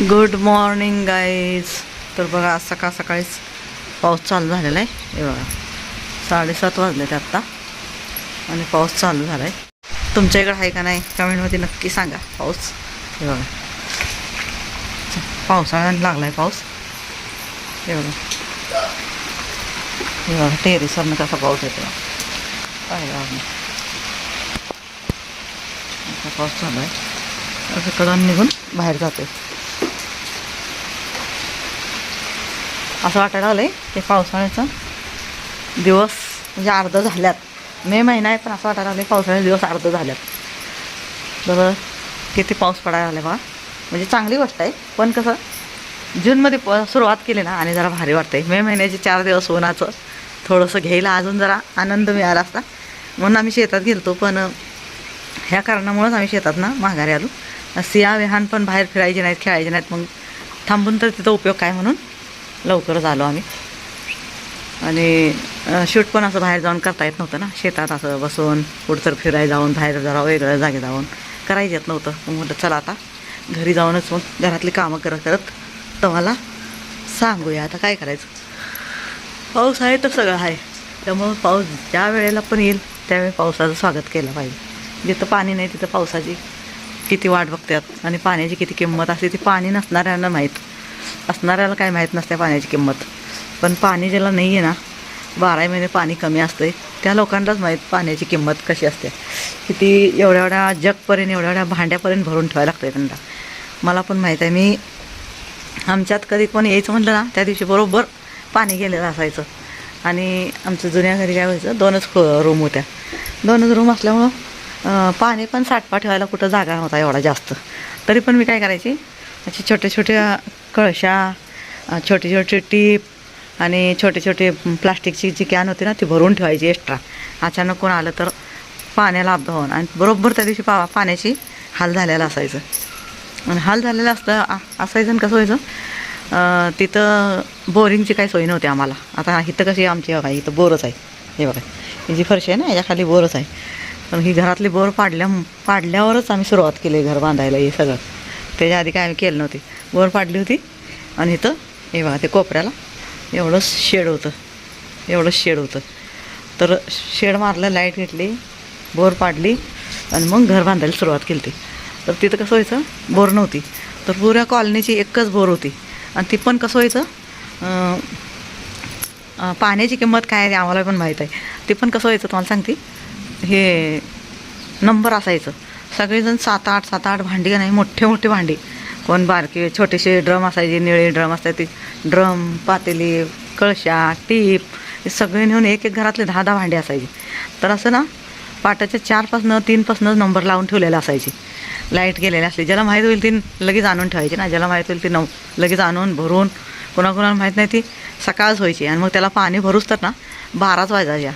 Good morning guys तर बघा आज सकाळ सकाळीच पाऊस चालू झालेला आहे. हे बघा साडेसात वाजले ते आत्ता आणि पाऊस चालू झाला आहे तुमच्या इकडं आहे का नाही? कमेंटमध्ये नक्की सांगा. पाऊस हे बघा. पावसाळ्यानं लागला आहे पाऊस. हे बघा. हे बघा टेरेसवरनं कसा पाऊस येतो पाहिला असा पाऊस चालू आहे. असं कडून निघून बाहेर जाते असं वाटायला लागलं आहे की पावसाळ्याचा दिवस म्हणजे अर्ध झाल्यात. मे महिना आहे पण असं वाटायला लागलं पावसाळ्याचे दिवस अर्ध झाल्यात. तर किती पाऊस पडायला लागला बघा. म्हणजे चांगली गोष्ट आहे पण कसं जूनमध्ये प सुरुवात केली ना आणि जरा भारी वाटते मे महिन्याचे चार दिवस उन्हाचं. थोडंसं घ्यायला अजून जरा आनंद मिळाला असता. म्हणून आम्ही शेतात गेलतो पण ह्या कारणामुळंच आम्ही शेतात ना माघारी आलो. सिया विहान पण बाहेर फिरायचे नाहीत खेळायचे नाहीत मग थांबून तर तिथं उपयोग काय म्हणून? लवकरच आलो आम्ही. आणि शूट पण असं बाहेर जाऊन करता येत नव्हतं ना. शेतात असं बसून पुढचं फिरायला जाऊन बाहेर जरा वेगळ्या जागे जाऊन करायचं येत नव्हतं. मग म्हटलं चला आता घरी जाऊनच मग घरातली कामं करत करत तुम्हाला सांगूया. आता काय करायचं? पाऊस आहे तर सगळं आहे. त्यामुळं पाऊस ज्या वेळेला पण येईल त्यावेळी पावसाचं स्वागत केलं पाहिजे. जिथं पाणी नाही तिथं पावसाची किती वाट बघतात आणि पाण्याची किती किंमत असते ती पाणी नसणाऱ्यांना माहीत. असणाऱ्याला काय माहीत नसते पाण्याची किंमत. पण पाणी ज्याला नाही आहे ना बाराही महिने पाणी कमी असतं त्या लोकांनाच माहीत पाण्याची किंमत कशी असते. किती एवढ्या एवढ्या जगपर्यंत एवढ्या एवढ्या भांड्यापर्यंत भरून ठेवायला लागतं त्यांना. मला पण माहीत आहे मी आमच्यात कधी पण यायचं म्हटलं ना त्या दिवशी बरोबर पाणी गेलेलं असायचं. आणि आमचं जुन्या घरी काय व्हायचं दोनच रूम होत्या. दोनच रूम असल्यामुळं पाणी पण साठपा ठेवायला कुठं जागा नव्हता एवढा जास्त. तरी पण मी काय करायची असे छोट्या छोट्या कळशा छोटे छोटे टीप आणि छोटे छोटे प्लास्टिकची जी कॅन होती ना ती भरून ठेवायची एक्स्ट्रा अचानक कोण आलं तर पाण्याला अपघात होऊन आणि बरोबर त्या दिवशी पा पाण्याची हाल झालेलं असायचं. आणि हाल झालेलं असतं असायचं आणि कसं व्हायचं? तिथं बोरिंगची काही सोय नव्हती आम्हाला. आता इथं कशी आमची बघा इथं बोरच आहे. हे बघा. ही जी फरशी आहे ना याच्या खाली बोरच आहे. पण ही घरातली बोर पाडल्या पाडल्यावरच आम्ही सुरुवात केली घर बांधायला हे सगळं. त्याच्या आधी काय आम्ही केलं नव्हती. बोर पाडली होती आणि इथं हे बघा ते कोपऱ्याला एवढंच शेड होतं. एवढंच शेड होतं. तर शेड मारलं लाइट घेतली बोर पाडली आणि मग घर बांधायला सुरुवात केली ती तर तिथं कसं व्हायचं? बोर नव्हती. तर पुऱ्या कॉलनीची एकच बोर होती. आणि ती पण कसं व्हायचं? पाण्याची किंमत काय आहे आम्हाला पण माहीत आहे. ते पण कसं व्हायचं तुम्हाला सांगते. हे नंबर असायचं. सगळेजण सात आठ सात आठ भांडी नाही मोठे मोठे भांडी. कोण बारके छोटेसे ड्रम असायचे निळे ड्रम असतात ड्रम पातेली कळशा टीप हे सगळे नेऊन एक एक घरातले दहा दहा भांडी असायची. तर असं ना पाटाच्या चारपासनं तीनपासनं नंबर लावून ठेवलेले असायचे. लाइट गेलेले असले ज्याला माहीत होईल ती लगेच आणून ठेवायची ना ज्याला माहीत होईल ती नऊ लगेच आणून भरून कोणाकोणाला माहीत नाही ती सकाळच व्हायची. आणि मग त्याला पाणी भरूच तर ना बाराच वाजायच्या.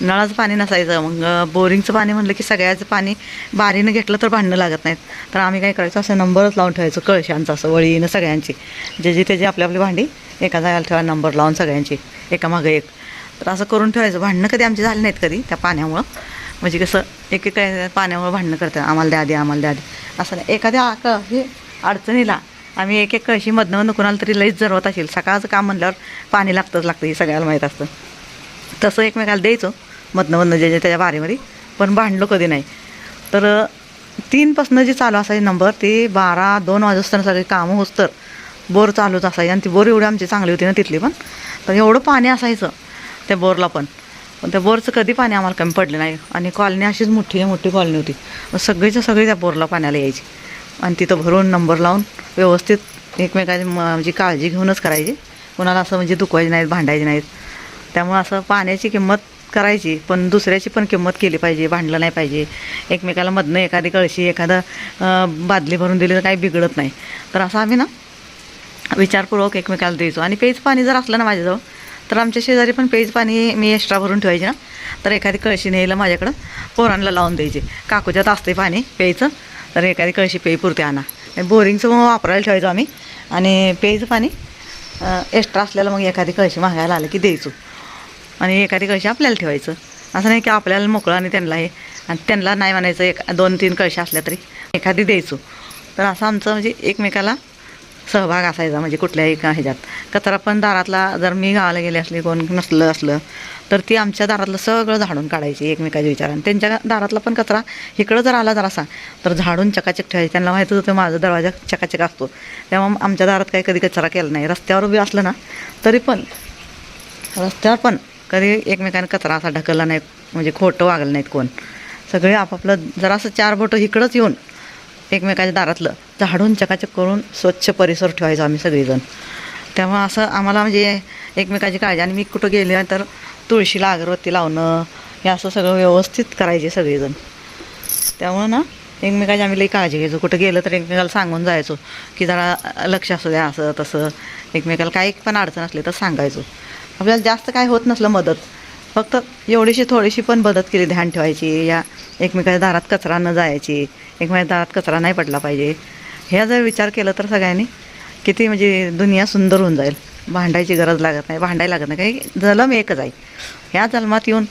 नळाचं पाणी नसायचं. मग बोरिंगचं पाणी म्हटलं की सगळ्याचं पाणी बारीनं घेतलं तर भांडणं लागत नाहीत. तर आम्ही काय करायचो असं नंबरच लावून ठेवायचो कळशांचं असं वळीनं सगळ्यांची. जे जे त्याची आपली आपली भांडी एका जायला ठेवा नंबर लावून सगळ्यांची एकामागं एक. तर असं करून ठेवायचं. भांडणं कधी आमची झाली नाहीत कधी त्या पाण्यामुळं. म्हणजे कसं एक एक पाण्यामुळं भांडणं करतात. आम्हाला द्या आधी आम्हाला द्या आधी असं नाही. एखाद्या क हे अडचणीला आम्ही एक एक कळशी मधनं मधनं कुणाला तरी लईच जरवत असेल. सकाळचं काम म्हणल्यावर पाणी लागतंच लागतं हे सगळ्याला माहीत असतं. तसं एकमेकाला द्यायचं मधनं मधनं जे जे त्याच्या बारीमध्ये पण भांडलो कधी नाही. तर तीनपासनं जे चालू असायचे नंबर ते बारा दोन वाजता सगळे कामं होत तर बोर चालूच असायचे आणि ती बोर एवढी आमची चांगली होती ना तिथली पण. तर एवढं पाणी असायचं त्या बोरला पण. पण त्या बोरचं कधी पाणी आम्हाला कमी पडलं नाही. आणि कॉलनी अशीच मोठी मोठी कॉलनी होती. मग सगळीच्या सगळी त्या बोरला पाण्याला यायची. आणि तिथं भरून नंबर लावून व्यवस्थित एकमेकाची म- म्हणजे काळजी घेऊनच करायची. कोणाला असं म्हणजे दुखवायचे नाहीत भांडायचे नाहीत. त्यामुळं असं पाण्याची किंमत करायची पण दुसऱ्याची पण किंमत केली पाहिजे भांडलं नाही पाहिजे. एकमेकाला मधनं एखादी कळशी एखादं बादली भरून दिली तर काही बिघडत नाही. तर असं आम्ही ना विचारपूर्वक एकमेकाला द्यायचो. आणि पेज पाणी जर असलं ना माझ्याजवळ तर आमच्या शेजारी पण पेज पाणी मी एक्स्ट्रा भरून ठेवायचे ना. तर एखादी कळशी न्यायला माझ्याकडं पोरांना लावून द्यायची. काकूच्यात असते पाणी प्यायचं तर एखादी कळशी पेय पुरते आणा. बोरिंगचं मग वापरायला ठेवायचो आम्ही. आणि पेयचं पाणी एक्स्ट्रा असलेलं मग एखादी कळशी मागायला आलं की द्यायचो. आणि एखादी कळशी आपल्याला ठेवायचं. असं नाही की आपल्याला मोकळं आणि त्यांना हे आणि त्यांना नाही म्हणायचं एक दोन तीन कळशी असल्या तरी एखादी द्यायचो. तर असं आमचं म्हणजे एकमेकाला सहभाग असायचा म्हणजे कुठल्याही का ह्याच्यात. कचरा पण दारातला जर मी गावाला गेले असले कोण नसलं असलं तर ती आमच्या दारातलं सगळं झाडून काढायची एकमेकाच्या विचाराने. त्यांच्या दारातला पण कचरा इकडं जर आला जरासा तर झाडून चकाचक ठेवायची. त्यांना माहितच होतं माझा दरवाजा चकाचक असतो. तेव्हा आमच्या दारात काही कधी कचरा केला नाही. रस्त्यावर बी असलं ना तरी पण रस्त्यावर पण कधी एकमेकांना कचरा असा ढकलला नाही म्हणजे खोटं वागलं नाहीत कोण. सगळे आपापलं जरासं चार बोटं इकडंच येऊन एकमेकाच्या दारातलं झाडून चकाचक करून स्वच्छ परिसर ठेवायचो आम्ही सगळेजण. तेव्हा असं आम्हाला म्हणजे एकमेकाची काळजी आणि मी कुठं गेले तर तुळशीला अगरबत्ती लावणं हे असं सगळं व्यवस्थित करायचे सगळेजण. त्यामुळं ना एकमेकाची आम्ही लई काळजी घ्यायचो. कुठं गेलं तर एकमेकाला सांगून जायचो की जरा लक्ष असू द्या असं तसं. एकमेकाला काही पण अडचण असली तर सांगायचो. आपल्याला जास्त काय होत नसलं मदत. फक्त एवढीशी थोडीशी पण मदत केली ध्यान ठेवायची या एकमेकाच्या दारात कचरा न जायची एकमेकाच्या दारात कचरा नाही पडला पाहिजे. ह्या जर विचार केला तर सगळ्यांनी किती म्हणजे दुनिया सुंदर होऊन जाईल. भांडायची गरज लागत नाही भांडायला लागत नाही. काही जलम एकच आहे. ह्या जन्मात येऊन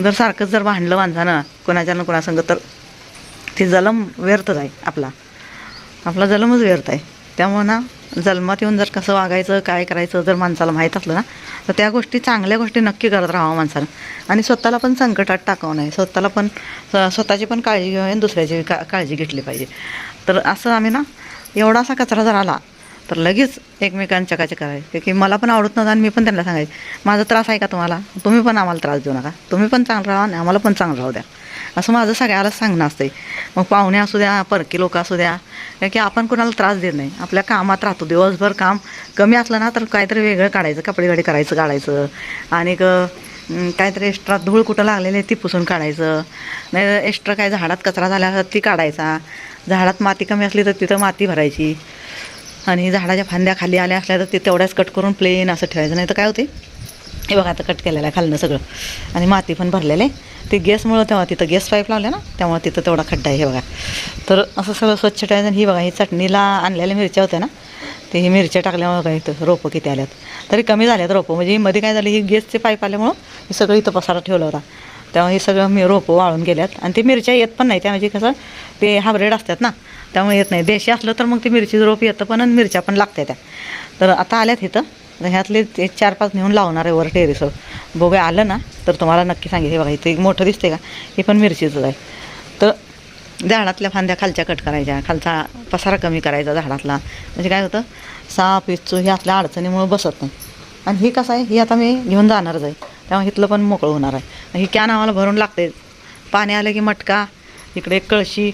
जर सारखंच जर भांडलं माणसानं कोणाच्या ना कोणासंग तर ते जलम व्यर्थच आहे आपला. आपला जलमच व्यर्थ आहे. त्यामुळं ना जन्मात येऊन जर कसं वागायचं काय करायचं जर माणसाला माहीत असलं ना तर त्या गोष्टी चांगल्या गोष्टी नक्की करत राहावं माणसानं आणि स्वतःला पण संकटात टाकावं नाही. स्वतःला पण स्वतःची पण काळजी घ्यावी आणि दुसऱ्याची का काळजी घेतली पाहिजे. तर असं आम्ही ना एवढासा कचरा जर आला तर लगेच एकमेकांच्या काचे करायचे की मला पण आवडत नव्हतं आणि मी पण त्यांना सांगायचे माझा त्रास आहे का तुम्हाला? तुम्ही पण आम्हाला त्रास देऊ नका. तुम्ही पण चांगलं राहा आणि आम्हाला पण चांगलं राहू द्या. असं माझं सगळ्यालाच सांगणं असतंय. मग पाहुणे असू द्या परकी लोक असू द्या कारण की आपण कोणाला त्रास देत नाही. आपल्या कामात राहतो. दिवसभर काम कमी असलं ना तर काहीतरी वेगळं काढायचं. कपडे गाडी करायचं काढायचं आणि काहीतरी एक्स्ट्रा धूळ कुठं लागलेली आहे ती पुसून काढायचं. नाही एक्स्ट्रा काय झाडात कचरा झाला ती काढायचा. झाडात माती कमी असली तर तिथं माती भरायची. आणि झाडाच्या फांद्या खाली आल्या असल्या तर ते तेवढ्याच कट करून प्लेन असं ठेवायचं. नाही तर काय होते हे बघा आता कट केलेलं आहे खालनं सगळं. आणि माती पण भरलेलं आहे. ते गॅसमुळं तेव्हा तिथं गॅस पाईप लावले ना त्यामुळे तिथं तेवढा खड्डा आहे हे बघा. तर असं सगळं स्वच्छ ठेवायचं आणि ही बघा ही चटणीला आणलेल्या मिरच्या होत्या ना ते ही मिरच्या टाकल्यामुळं बघा इथं रोपं किती आल्यात. तरी कमी झाल्यात रोपं. म्हणजे मध्ये काय झालं ही गॅसचे पाईप आल्यामुळं हे सगळं इथं पसारा ठेवला होता. तेव्हा हे सगळं मी रोपं वाळून गेल्यात. आणि ते मिरच्या येत पण नाही. त्या म्हणजे कसं ते हाब्रेड असतात ना त्यामुळे येत नाही. देशी असलं तर मग ते मिरची रोप येतं पण मिरच्या पण लागतात त्या. तर आता आल्यात इथं. तर ह्यातले ते चार पाच नेऊन लावणार आहे वर टेरेसवर बघूया आलं ना तर तुम्हाला नक्की सांगेल हे बघा इथे एक मोठं दिसते का? हे पण मिरचीचंच आहे. तर झाडातल्या फांद्या खालच्या कट करायच्या. खालचा पसारा कमी करायचा झाडातला. म्हणजे काय होतं? साप इच्छू हे असल्या अडचणीमुळे बसत नाही. आणि हे कसं आहे? ही आता मी घेऊन जाणारच आहे. त्यामुळे इथलं पण मोकळं होणार आहे. ही कॅन आम्हाला भरून लागते. पाणी आलं की मटका इकडे कळशी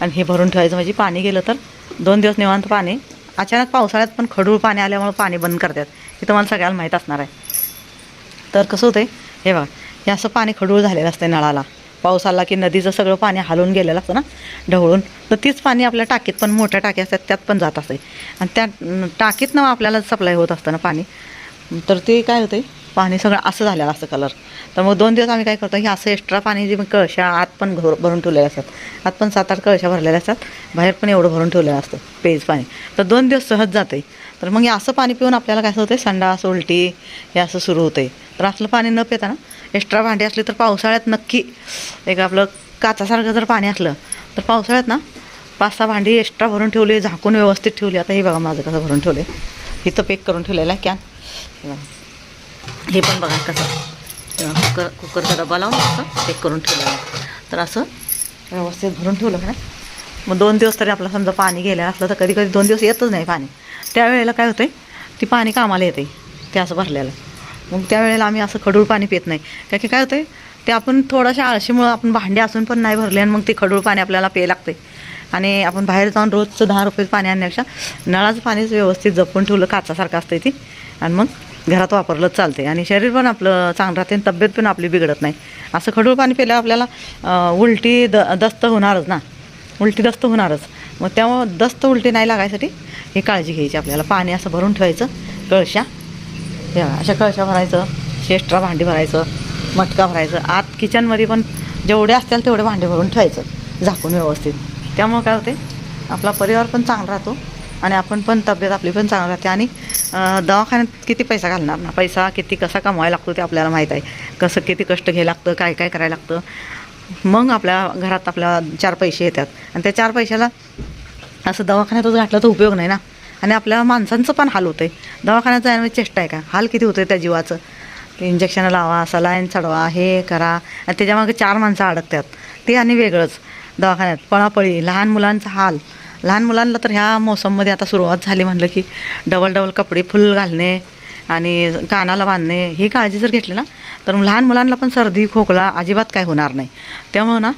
आणि हे भरून ठेवायचं. म्हणजे पाणी गेलं तर दोन दिवस निवांत पाणी अचानक पावसाळ्यात पण खडूळ पाणी आल्यामुळे पाणी बंद करतात. हे तुम्हाला सगळ्याला माहीत असणार आहे. तर कसं होतंय? हे बघा हे असं पाणी खडूळ झालेलं असतं नळाला. पाऊस आला की नदीचं सगळं पाणी हलवून गेलेलं असतं ना ढवळून तर तीच पाणी आपल्या टाकीत पण मोठ्या टाक्या असतात त्यात पण जात असते आणि त्या टाकीतनं आपल्याला सप्लाय होत असतं ना पाणी. तर ते काय होतं पाणी सगळं असं झालेलं असतं कलर तर मग दोन दिवस आम्ही काय करतो हे असं एक्स्ट्रा पाणी जे कळशा आत पण घर भरून ठेवलेले असतात. आत पण सात आठ कळशा भरलेल्या असतात बाहेर पण एवढं भरून ठेवलेलं असतं पेज पाणी. तर दोन दिवस सहज जाते तर मग हे असं पाणी पिऊन आपल्याला काय होतं संडास उलटी हे असं सुरू होतंय. तर असलं पाणी न पिताना एक्स्ट्रा भांडी असली तर पावसाळ्यात नक्की एक आपलं काचासारखं जर पाणी असलं तर पावसाळ्यात ना पाच सहा भांडी एक्स्ट्रा भरून ठेवली झाकून व्यवस्थित ठेवली. आता हे बघा माझं कसं भरून ठेवले इथं पेक करून ठेवलेलं आहे कॅन हे पण बघा कसं. कुकर कुकरचा डबा लावून असं चेक करून ठेवलं तर असं व्यवस्थित भरून ठेवलं का मग दोन दिवस तरी आपलं समजा पाणी गेलं असलं तर कधी कधी दोन दिवस येतच नाही पाणी. त्यावेळेला काय होतं ती पाणी कामाला येते ते असं भरलेलं. मग त्यावेळेला आम्ही असं खडूळ पाणी पित नाही. कारण की काय होतं ते आपण थोड्याशा आळशीमुळं आपण भांडे असून पण नाही भरले आणि मग ते खडूळ पाणी आपल्याला पे लागते आणि आपण बाहेर जाऊन रोजचं दहा रुपये पाणी आणण्यापेक्षा नळाचं पाणीच व्यवस्थित जपून ठेवलं काचासारखं असतं ती. आणि मग घरात वापरलं चालते आणि शरीर पण आपलं चांगलं राहते आणि तब्येत पण आपली बिघडत नाही. असं खडूळ पाणी प्यायला आपल्याला उलटी द दस्त होणारच ना. उलटी दस्त होणारच. मग त्यामुळं दस्त उलटी नाही लागायसाठी ही काळजी घ्यायची आपल्याला. पाणी असं भरून ठेवायचं कळशा अशा कळशा भरायचं शेष्ट्रा भांडी भरायचं मटका भरायचं. आत किचनमध्ये पण जेवढे असतील तेवढे भांडे भरून ठेवायचं झाकून व्यवस्थित. त्यामुळं काय होते आपला परिवार पण चांगला राहतो. आणि आपण पण तब्येत आपली पण चांगली राहते. आणि दवाखान्यात किती पैसा घालणार ना? पैसा किती कसा कमवायला लागतो ते आपल्याला माहीत आहे. कसं किती कष्ट घ्यायला लागतं काय काय करायला लागतं. मग आपल्या घरात आपल्या चार पैसे येतात. आणि त्या चार पैशाला असं दवाखान्यातच घातलं तर उपयोग नाही ना? आणि आपल्या माणसांचं पण हाल होतं आहे दवाखान्यात जाण्याची म्हणजे चेष्टा आहे का? हाल किती होतं त्या जीवाचं? इंजेक्शन लावा सलाईन चढवा हे करा. आणि त्याच्यामागे चार माणसं अडकतात. ते आणि वेगळंच. दवाखान्यात पळापळी लहान मुलांचा हाल. लहान मुलांना तर ह्या मोसममध्ये आता सुरुवात झाली म्हणलं की डबल डबल कपडे फुल घालणे आणि कानाला बांधणे ही काळजी जर घेतली ना तर लहान मुलांना पण सर्दी खोकला अजिबात काय होणार नाही. त्यामुळं ना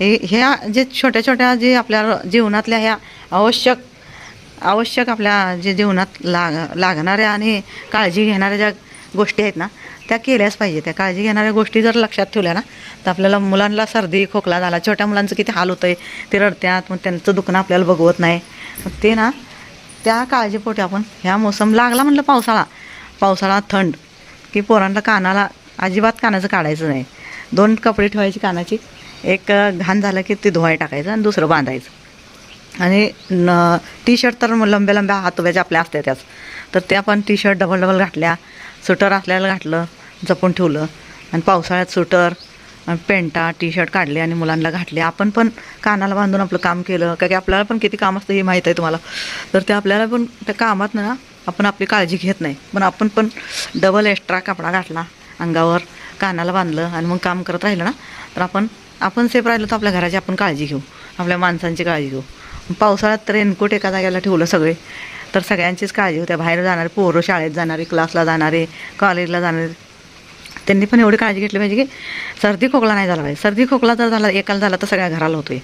हे ह्या जे छोट्या छोट्या जे आपल्या जीवनातल्या ह्या आवश्यक आवश्यक आपल्या जे जीवनात लाग लागणाऱ्या आणि काळजी घेणाऱ्या ज्या गोष्टी आहेत ना त्या केल्याच पाहिजे. त्या काळजी घेणाऱ्या गोष्टी जर लक्षात ठेवल्या ना तर आपल्याला मुलांना सर्दी खोकला झाला छोट्या मुलांचं किती हाल होतं आहे ते रडत्यात मग त्यांचं दुखणं आपल्याला बघवत नाही. मग ते ना त्या काळजीपोटी आपण ह्या मोसम लागला म्हणलं पावसाळा. पावसाळा थंड की पोरांना कानाला अजिबात कानाचं काढायचं नाही. दोन कपडे ठेवायची कानाची एक घाण झालं की ते धुवाय टाकायचं आणि दुसरं बांधायचं. आणि न टी शर्ट तर लंब्या लंब्या हातोब्याच्या आपल्या असत्या त्याच तर त्या पण टी शर्ट डबल डबल घातल्या सुटर असल्याला घातलं जपून ठेवलं. आणि पावसाळ्यात स्वेटर पेंटा टी शर्ट काढले आणि मुलांना घातले. आपण पण कानाला बांधून आपलं काम केलं. का की आपल्याला पण किती काम असतं हे माहीत आहे तुम्हाला. तर ते आपल्याला पण त्या कामात ना आपण आपली काळजी घेत नाही. पण आपण पण डबल एक्स्ट्रा कपडा घातला अंगावर कानाला बांधलं आणि मग काम करत राहिलं ना तर आपण आपण सेफ राहिलो तर आपल्या घराची आपण काळजी घेऊ. आपल्या माणसांची काळजी घेऊ. पावसाळ्यात तर रेनकोट एका जागेला ठेवलं सगळे. तर सगळ्यांचीच काळजी होत्या बाहेर जाणारे पोरं शाळेत जाणारे क्लासला जाणारे कॉलेजला जाणारे. त्यांनी पण एवढी काळजी घेतली पाहिजे की सर्दी खोकला नाही झाला पाहिजे. सर्दी खोकला जर झाला एकाला झाला तर सगळ्या घराला होतोय.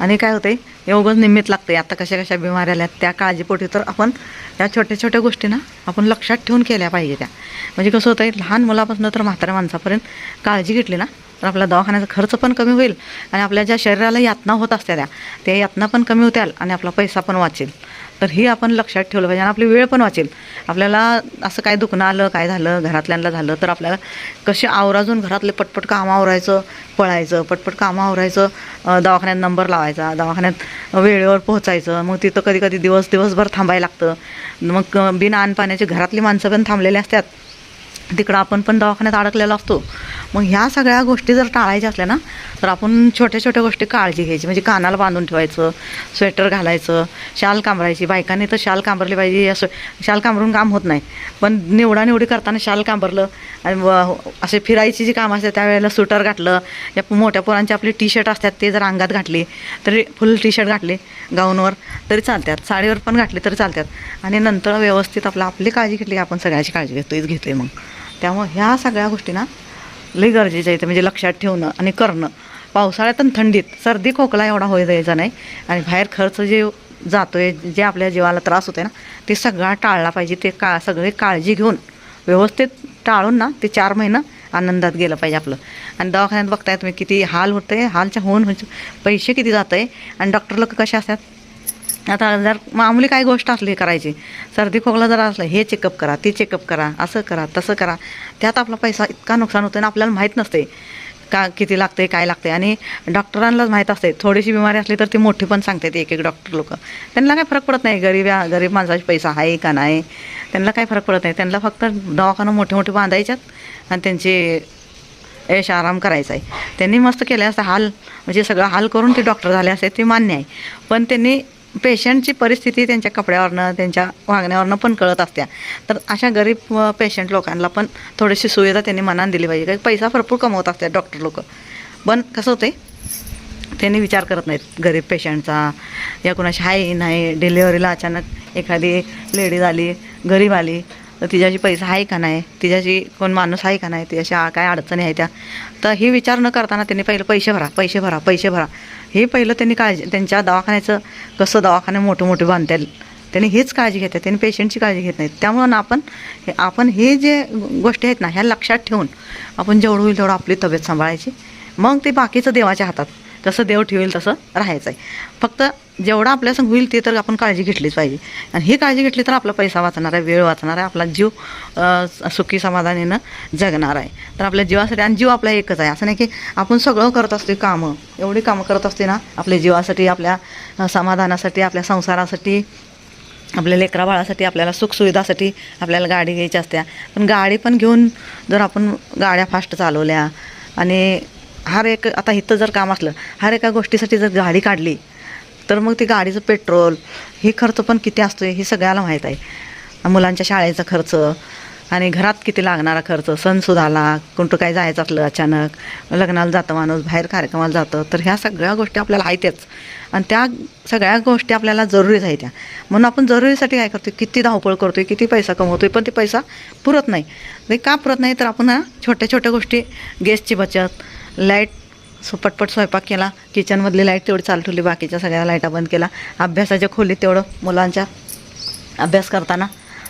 आणि काय होतंय? एवढंच निमित्त लागते आता कशा कशा बिमाऱ्या आल्या त्या काळजीपोटी तर आपण या छोट्या छोट्या गोष्टींना आपण लक्षात ठेवून केल्या पाहिजे त्या. म्हणजे कसं होतंय लहान मुलापासून तर म्हाताऱ्या माणसापर्यंत काळजी घेतली ना तर आपला दवाखान्याचा खर्च पण कमी होईल आणि आपल्या ज्या शरीराला यातना होत असत्या त्या त्या यातना पण कमी होत्याल आणि आपला पैसा पण वाचेल. तर हे आपण लक्षात ठेवलं पाहिजे आणि आपली वेळ पण वाचेल. आपल्याला असं काय दुखणं आलं काय झालं घरातल्यांना झालं तर आपल्याला कसे आवराजून घरातले पटपट कामं आवरायचं पळायचं पटपट कामं आवरायचं दवाखान्यात नंबर लावायचा दवाखान्यात वेळेवर पोहोचायचं मग तिथं कधी कधी दिवस दिवसभर थांबायला लागतं. मग बिना अन्न पाण्याची घरातली माणसं पण थांबलेली असतात. तिकडं आपण पण दवाखान्यात अडकलेला असतो. मग ह्या सगळ्या गोष्टी जर टाळायच्या असल्या ना तर आपण छोट्या छोट्या गोष्टी काळजी घ्यायची. म्हणजे कानाला बांधून ठेवायचं स्वेटर घालायचं शाल कांबरायची. बायकांनी तर शाल कांबरली पाहिजे असं शाल कांबरून काम होत नाही. पण निवडानिवडी करताना शाल कांबरलं आणि असे फिरायची जी कामं असतात त्यावेळेला स्वेटर घातलं. या मोठ्या पोरांचे आपले टी शर्ट असतात ते जर अंगात घातले तरी फुल टी शर्ट घातले गाऊनवर तरी चालतात साडीवर पण घातले तरी चालतात आणि नंतर व्यवस्थित आपलं आपली काळजी घेतली की आपण सगळ्याची काळजी घेतोच घेतली मग. त्यामुळं ह्या सगळ्या गोष्टी ना लई गरजेच्या आहेत म्हणजे लक्षात ठेवणं आणि करणं. पावसाळ्यात आणि थंडीत सर्दी खोकला एवढा होई द्यायचा नाही. आणि बाहेर खर्च जे जातो आहे जे आपल्या जीवाला त्रास होतो आहे ना ते सगळा टाळला पाहिजे. ते का सगळे काळजी घेऊन व्यवस्थित टाळून ना ते चार महिनं आनंदात गेलं पाहिजे आपलं. आणि दवाखान्यात बघताय तुम्ही किती हाल होतंय हालच्या होऊन पैसे किती जात आहे आणि डॉक्टर लोक कसे असतात? आता जर मामूली काय गोष्ट असली करायची सर्दी खोकला जर असलं हे चेकअप करा ते चेकअप करा असं करा तसं करा त्यात आपला पैसा इतका नुकसान होतं आणि आपल्याला माहीत नसते का किती लागते काय लागते आणि डॉक्टरांनाच माहीत असते थोडीशी बिमारी असली तर ती मोठी पण सांगतात एक एक डॉक्टर लोक. त्यांना काही फरक पडत नाही गरीब गरीब माणसाचा पैसा आहे का नाही त्यांना काही फरक पडत नाही. त्यांना फक्त दवाखाना मोठे मोठे बांधायच्यात आणि त्यांचे यश आराम करायचा आहे. त्यांनी मस्त केले असतं हाल म्हणजे सगळं हाल करून ते डॉक्टर झाले असते ते मान्य आहे. पण त्यांनी पेशंटची परिस्थिती त्यांच्या कपड्यावरनं त्यांच्या वागण्यावरनं पण कळत असत्या. तर अशा गरीब पेशंट लोकांना पण थोडीशी सुविधा त्यांनी मनान दिली पाहिजे. काही पैसा भरपूर कमवत असतात डॉक्टर लोक. पण कसं होते त्यांनी विचार करत नाहीत. गरीब पेशंटचा या कुणाशी आहे नाही डिलेवरीला अचानक एखादी लेडीज आली गरीब आली तर तिच्याशी पैसा आहे का नाही? तिच्याशी कोण माणूस आहे का नाही? तिच्याशी काय अडचणी आहे त्या? तर हे विचार न करताना त्यांनी पहिलं पैसे भरा पैसे भरा पैसे भरा. हे पहिलं त्यांनी काळजी त्यांच्या दवाखान्याचं कसं दवाखाने मोठे मोठे येईल त्यांनी हीच काळजी घेतात. त्यांनी पेशंटची काळजी घेत नाहीत. त्यामुळं ना आपण हे- आपण हे जे गोष्टी आहेत ना ह्या लक्षात ठेवून आपण जेवढं होईल तेवढं आपली तब्येत सांभाळायची. मग ते बाकीचं देवाच्या हातात. जसं देव ठेवेल तसं राहायचं आहे. फक्त जेवढं आपल्यासंग होईल ते तर आपण काळजी घेतलीच पाहिजे. आणि ही काळजी घेतली तर आपला पैसा वाचणार आहे वेळ वाचणार आहे आपला जीव सुखी समाधानीनं जगणार आहे. तर आपल्या जीवासाठी आणि जीव आपला एकच आहे. असं नाही की आपण सगळं करत असते कामं. एवढी कामं करत असते ना आपल्या जीवासाठी आपल्या समाधानासाठी आपल्या संसारासाठी आपल्या लेकरा बाळासाठी आपल्याला सुखसुविधासाठी आपल्याला गाडी घ्यायची असत्या. पण गाडी पण घेऊन जर आपण गाड्या फास्ट चालवल्या आणि हर एक आता इथं जर काम असलं हर एका गोष्टीसाठी जर गाडी काढली तर मग ती गाडीचं पेट्रोल हे खर्च पण किती असतो हे सगळ्याला माहीत आहे. मुलांच्या शाळेचा खर्च आणि घरात किती लागणारा खर्च सणसुदाला कोणतं काय जायचं असलं अचानक लग्नाला जातं माणूस बाहेर कार्यक्रमाला जातं तर ह्या सगळ्या गोष्टी आपल्याला आहेतच. आणि त्या सगळ्या गोष्टी आपल्याला जरुरीच आहेत त्या. म्हणून आपण जरुरीसाठी काय करतो किती धावपळ करतो आहे किती पैसा कमवतो आहे पण ते पैसा पुरत नाही. ते का पुरत नाही तर आपण छोट्या छोट्या गोष्टी गॅसची बचत लाइट सो पटपट स्वयंपाक केला. किचनमधली लाइट तेवढी चालू ठेवली बाकीच्या सगळ्या लाईटा बंद केला अभ्यासाच्या खोलीत तेवढं मुलांच्या अभ्यास करताना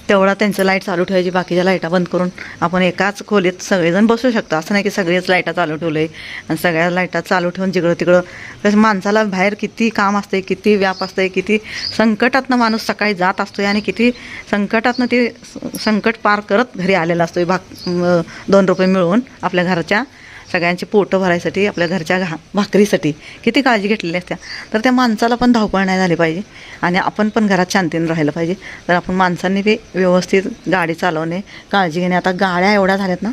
तेवढा त्यांचं लाइट चालू ठेवायची बाकीच्या लाईटा बंद करून आपण एकाच खोलीत सगळेजण बसू शकतो. असं नाही की सगळेच लाईटा चालू ठेवले. आणि सगळ्या लाईटा चालू ठेवून जिकडं तिकडं तसं माणसाला बाहेर किती काम असते किती व्याप असते किती संकटातनं माणूस सकाळी जात असतोय आणि किती संकटातनं ते स- संकट पार करत घरी आलेला असतोय. भाग दोन रुपये मिळवून आपल्या घरच्या सगळ्यांची पोटं भरायसाठी आपल्या घरच्या घा भाकरीसाठी किती काळजी घेतलेली असत्या. तर त्या माणसाला पण धावपळ नाही झाली पाहिजे आणि आपण पण घरात शांतीने राहिलं पाहिजे. तर आपण माणसांनी बी व्यवस्थित गाडी चालवणे काळजी घेणे. आता गाड्या एवढ्या झाल्यात ना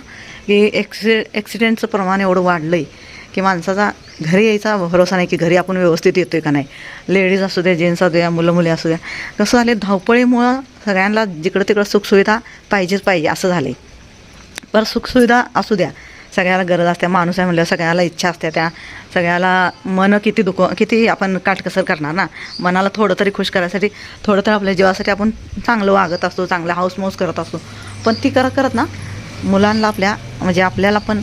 की एक्सि ॲक्सिडेंटचं प्रमाण एवढं वाढलं आहे की माणसाचा घरी यायचा भरोसा नाही की घरी आपण व्यवस्थित येतो आहे का नाही. लेडीज असू द्या जेंट्स असू द्या मुलं मुली असू द्या. कसं झाले धावपळीमुळं सगळ्यांना जिकडं तिकडं सुखसुविधा पाहिजेच पाहिजे असं झालं आहे पर सुखसुविधा असू द्या सगळ्याला गरज असते माणूस आहे म्हणल्यावर सगळ्याला इच्छा असते त्या. सगळ्याला मन किती दुख किती आपण काटकसर करणार ना? मनाला थोडं तरी खुश करायसाठी थोडं तर आपल्या जीवासाठी आपण चांगलं वागत असतो चांगलं हाऊसमौस करत असतो. पण ती करत करत ना मुलांना आपल्या म्हणजे आपल्याला पण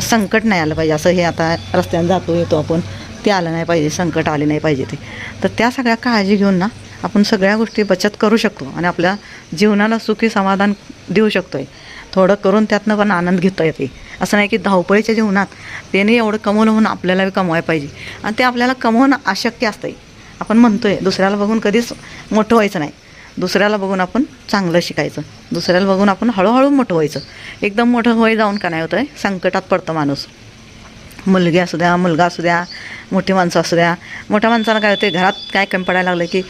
संकट नाही आलं पाहिजे. असं हे आता रस्त्याने जातो येतो आपण ते आलं नाही पाहिजे संकट आले नाही पाहिजे ते. तर त्या सगळ्या काळजी घेऊन ना आपण सगळ्या गोष्टी बचत करू शकतो आणि आपल्या जीवनाला सुखी समाधान देऊ शकतो आहे थोडं करून त्यातनं पण आनंद घेता येते. असं नाही की धावपळीच्या जीवनात त्याने एवढं कमवलं म्हणून आपल्याला कमवाय कमवायला पाहिजे. आणि ते आपल्याला कमवणं अशक्य असतंय. आपण म्हणतोय दुसऱ्याला बघून कधीच मोठं व्हायचं नाही. दुसऱ्याला बघून आपण चांगलं शिकायचं. दुसऱ्याला बघून आपण हळूहळू मोठं व्हायचं. एकदम मोठं होय जाऊन का नाही होतं आहे संकटात पडतं माणूस. मुलगी असू द्या मुलगा असू द्या मोठी माणसं असू द्या. मोठ्या माणसाला काय होते घरात काय कमी पडायला लागलं की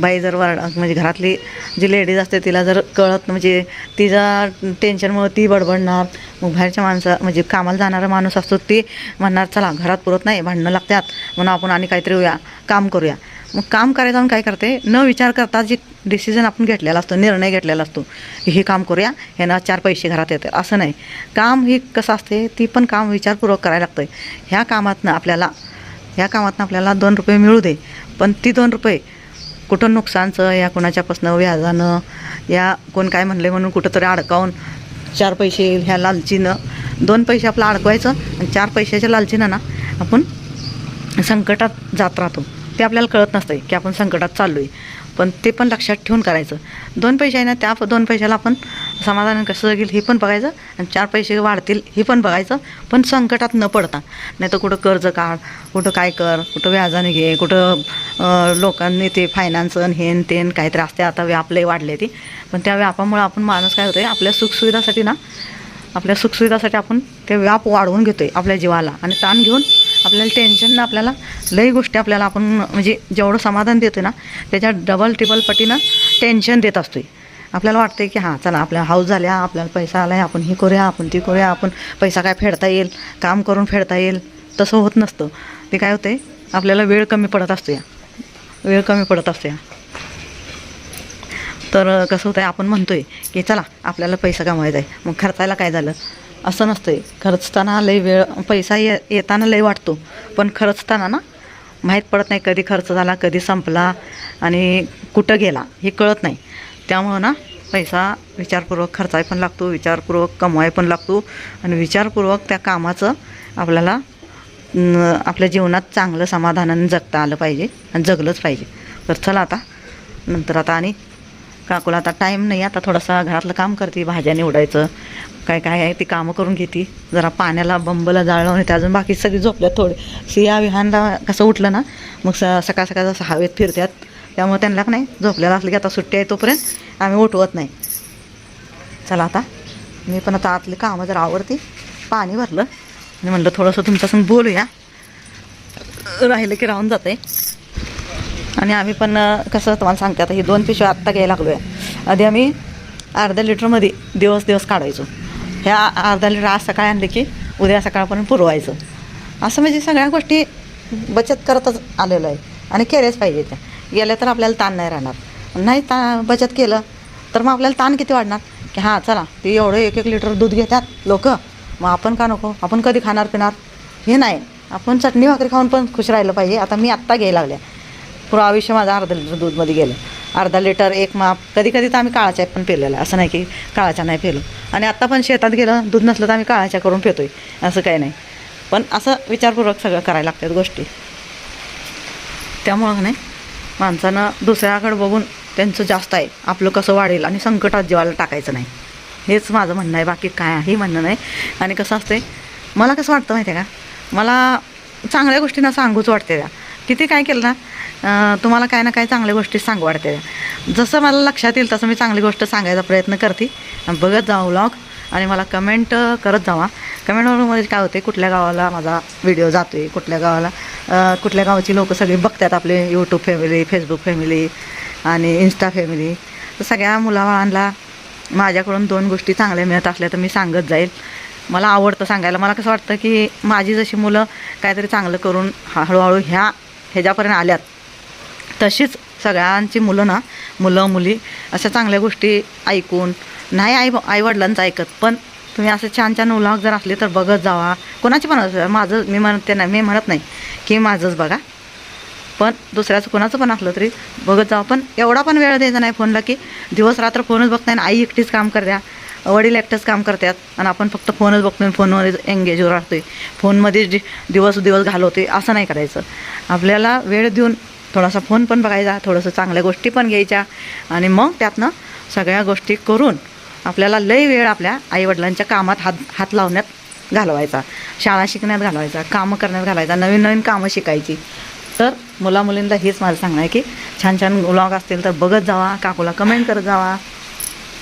बाई जर वर म्हणजे घरातली जी लेडीज असते तिला जर कळत म्हणजे तिचा टेन्शनमुळे ती बडबडणार. मग बाहेरच्या माणसं म्हणजे कामाला जाणारा माणूस असतो ते म्हणणार चला घरात पुरत नाही भांडणं लागतात. म्हणून आपण आणि काहीतरी होऊया काम करूया. मग काम करायचं आणि काय करते? न विचार करता जे डिसिजन आपण घेतलेला असतो निर्णय घेतलेला असतो हे काम करूया ह्यांना चार पैसे घरात येते असं नाही. काम ही कसं असते? ती पण काम विचारपूर्वक करायला लागतं ह्या कामातनं आपल्याला ह्या कामातनं आपल्याला दोन रुपये मिळू दे पण ती दोन रुपये कुठं नुकसानचं या कोणाच्यापासनं व्याजानं या कोण काय म्हणले म्हणून कुठंतरी अडकावून चार पैसे ह्या लालचीनं दोन पैसे आपलं अडकवायचं आणि चार पैशाच्या लालचीनं ना आपण संकटात जात राहतो. ते आपल्याला कळत नसतं की आपण संकटात चाललो आहे पण ते पण लक्षात ठेवून करायचं. दोन पैसे आहे ना त्या दोन पैशाला आपण समाधान कसं जगेल हे पण बघायचं आणि चार पैसे वाढतील हे पण बघायचं. पण संकटात न पडता. नाही तर कुठं कर्ज काढ कुठं काय कर कुठं व्याजाने घे कुठं लोकांनी ते फायनान्स हेन तेन काहीतरी असते आता व्याप लय वाढले ते. पण त्या व्यापामुळे आपण माणूस काय होतं आपल्या सुखसुविधासाठी ना आपल्या सुखसुविधासाठी आपण ते व्याप वाढवून घेतोय आपल्या जीवाला. आणि ताण घेऊन आपल्याला टेन्शन आपल्याला लई गोष्टी आपल्याला आपण म्हणजे जेवढं समाधान देतो ना त्याच्या डबल ट्रिपल पटीनं टेन्शन देत असतोय. आपल्याला वाटतंय की हां चला आपल्या हाऊस झाल्या आपल्याला पैसा आला आहे आपण हे करूया आपण ते करूया आपण पैसा काय फेडता येईल काम करून फेडता येईल. तसं होत नसतं. ते काय होतंय आपल्याला वेळ कमी पडत असतो या वेळ कमी पडत असतो या तर कसं होतं आहे आपण म्हणतोय की चला आपल्याला पैसा कमवायचा आहे. मग खर्चायला काय झालं? असं नसतंय. खर्चताना लय वेळ पैसा ये येताना लय वाटतो. पण खर्चताना ना माहीत पडत नाही कधी खर्च झाला कधी संपला आणि कुठं गेला हे कळत नाही. त्यामुळं ना पैसा विचारपूर्वक खर्चाय पण लागतो विचारपूर्वक कमवाय पण लागतो आणि विचारपूर्वक त्या कामाचं आपल्याला आपल्या जीवनात चांगलं समाधानाने जगता आलं पाहिजे आणि जगलंच पाहिजे. तर चला आता नंतर आता आणि काकूला आता टाईम नाही आता थोडासा घरातलं काम करते भाज्या निवडायचं. काय काय आहे ती कामं करून घेते. जरा पाण्याला बंबला जाळलं लावून अजून बाकी सगळी झोपल्यात थोडे. सिया विहानला कसं उठलं ना मग स सकाळ सकाळ जसं हवेत फिरतात त्यामुळे त्यांना का नाही झोपलेला असलं की आता सुट्टी आहे तोपर्यंत आम्ही उठवत नाही. चला आता मी पण आता आतली कामं जरा आवडते पाणी भरलं. आणि म्हणलं थोडंसं तुमच्यासून बोलूया. राहिलं की राहून जाते. आणि आम्ही पण कसं तुम्हाला सांगते आता ही दोन पिशव्या आत्ता घ्यायला लागलो आहे आधी आम्ही अर्ध्या लिटरमध्ये दिवस दिवस काढायचो. ह्या अर्धा लिटर आज सकाळी आणले की उद्या सकाळपर्यंत पुरवायचं. असं म्हणजे सगळ्या गोष्टी बचत करतच आलेलं आहे. आणि केल्याच पाहिजे त्या. गेल्या तर आपल्याला ताण नाही राहणार. नाही ता बचत केलं तर मग आपल्याला ताण किती वाढणार? की हां चला ते एवढं एक एक लिटर दूध घेतात लोक. मग आपण का नको? आपण कधी खाणार पिणार? हे नाही. आपण चटणी भाकरी खाऊन पण खुश राहिलं पाहिजे. आता मी आत्ता घ्यायला लागल्या पुरं आयुष्य माझं अर्धा लिटर दूधमध्ये गेलं. अर्धा लिटर एक माप कधी कधी तर आम्ही काळाच्या पण पेलेला असं नाही की काळाच्या नाही पेलो आणि आत्ता पण शेतात गेलं दूध नसलं तर आम्ही काळाच्या करून पितोय. असं काही नाही. पण असं विचारपूर्वक सगळं करायला लागतात गोष्टी. त्यामुळं नाही माणसानं दुसऱ्याकडे बघून त्यांचं जास्त आहे. आपलं कसं वाढेल आणि संकटात जीवाला टाकायचं नाही. हेच माझं म्हणणं आहे. बाकी काय आहे म्हणणं नाही. आणि कसं असते मला कसं वाटतं माहिती आहे का? मला चांगल्या गोष्टींना सांगूच वाटते त्या किती काय केलं ना तुम्हाला काय ना काय चांगल्या गोष्टी सांगू वाटते जसं मला लक्षात येईल तसं मी चांगली गोष्ट सांगायचा प्रयत्न करते. बघत जाऊ व्लॉग आणि मला कमेंट करत जावा. कमेंटमध्ये म्हणजे काय होते कुठल्या गावाला माझा व्हिडिओ जातो आहे कुठल्या गावाला कुठल्या गावाची लोक सगळी बघतात आपले यूट्यूब फॅमिली फेसबुक फॅमिली आणि इन्स्टा फॅमिली तर सगळ्या मुलाबाळांना माझ्याकडून दोन गोष्टी चांगल्या मिळत असल्या तर मी सांगत जाईल. मला आवडतं सांगायला. मला कसं वाटतं की माझी जशी मुलं काहीतरी चांगलं करून हळूहळू ह्या ह्याच्यापर्यंत आल्यात तशीच सगळ्यांची मुलं ना मुलं मुली अशा चांगल्या गोष्टी ऐकून नाही आई आईवडिलांचं ऐकत पण तुम्ही असे छान छान उलाग जर असले तर बघत जावा. कोणाची पण असं माझं मी म्हणते नाही मी म्हणत नाही की माझंच बघा. पण दुसऱ्याचं कोणाचं पण असलं तरी बघत जावं. पण एवढा पण वेळ द्यायचा नाही फोनला की दिवस रात्र फोनच बघत नाही. आई एकटीच काम करत्या वडील एकटंच काम करतात आणि आपण फक्त फोनच बघतोय फोनमध्ये एंगेजवर राहतोय. फोनमध्ये जे दिवस दिवस घालवतोय असं नाही करायचं. आपल्याला वेळ देऊन थोडासा फोन पण बघायचा थोडंसं चांगल्या गोष्टी पण घ्यायच्या आणि मग त्यातनं सगळ्या गोष्टी करून आपल्याला लई वेळ आपल्या आईवडिलांच्या कामात हात हात लावण्यात घालवायचा. शाळा शिकण्यात घालवायचा कामं करण्यात घालायचा नवीन नवीन कामं शिकायची. तर मुला मुलींना हेच माझं सांगणं आहे की छान छान ब्लॉग असतील तर बघत जावा काकूला कमेंट करत जावा.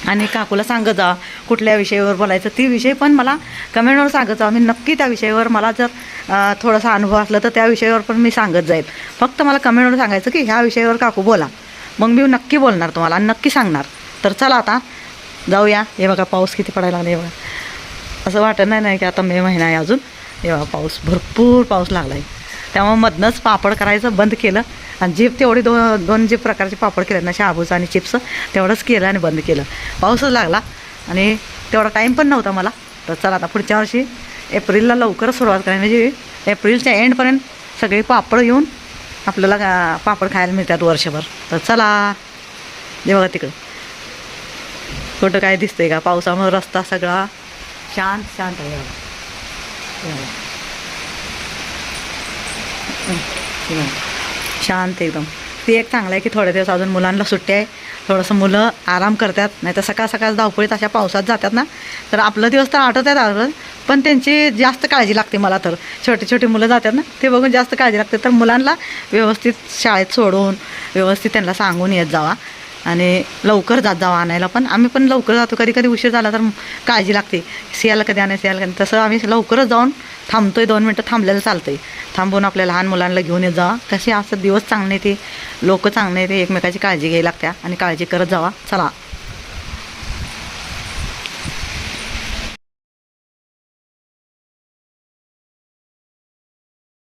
आणि काकूला सांगत जा कुठल्या विषयावर बोलायचं. ती विषय पण मला कमेंटवर सांगत जा. मी नक्की त्या विषयावर मला जर थोडासा अनुभव असला तर त्या विषयावर पण मी सांगत जाईल. फक्त मला कमेंटवर सांगायचं की ह्या विषयावर काकू बोला. मग मी नक्की बोलणार तुम्हाला आणि नक्की सांगणार. तर चला आता जाऊया. हे बघा पाऊस किती पडायला लागला हे बघा. असं वाटत नाही नाही की आता मे महिना आहे अजून. हे बघा पाऊस भरपूर पाऊस लागला आहे त्यामुळे मधनंच पापड करायचं बंद केलं. आणि जीप तेवढी दोन दोन जे प्रकारचे पापड केले ना शाबूचं आणि चिप्स तेवढंच केलं आणि बंद केलं. पाऊसच लागला आणि तेवढा टाईम पण नव्हता मला. तर चला आता पुढच्या वर्षी एप्रिलला लवकरच सुरुवात करायची म्हणजे एप्रिलच्या एंडपर्यंत सगळे पापड येऊन आपल्याला गा- पापड खायला मिळतात वर्षभर. तर चला. जे बघा तिकडं. कुठं काय दिसतंय का? पावसामुळे रस्ता सगळा शांत शांत आहे बघा. हे बघा. हं, हे बघा. शांत एकदम. ते एक चांगलं आहे की थोडे दिवस अजून मुलांना सुट्टी आहे. थोडंसं मुलं आराम करतात नाही तर सकाळ सकाळ धावपळीत अशा पावसात जातात ना. तर आपलं दिवस तर आठवत आहेत पण त्यांची जास्त काळजी लागते मला तर. छोटी छोटी मुलं जातात ना ते बघून जास्त काळजी लागते. तर मुलांना व्यवस्थित शाळेत सोडून व्यवस्थित त्यांना सांगून येत जावा. आणि लवकर जात जावा आणायला पण. आम्ही पण लवकर जातो. कधी कधी उशीर झाला तर काळजी लागते. सियाला कधी आणायचं सियाला कधी तसं आम्ही लवकरच जाऊन थांबतोय दोन मिनटं थांबलेलं चालतंय. थांबून आपल्या लहान मुलांना घेऊन येत जावा कसे असं दिवस चांगले ते लोक चांगले ते एकमेकाची काळजी घ्यायला लागत्या आणि काळजी करत जावा. चला.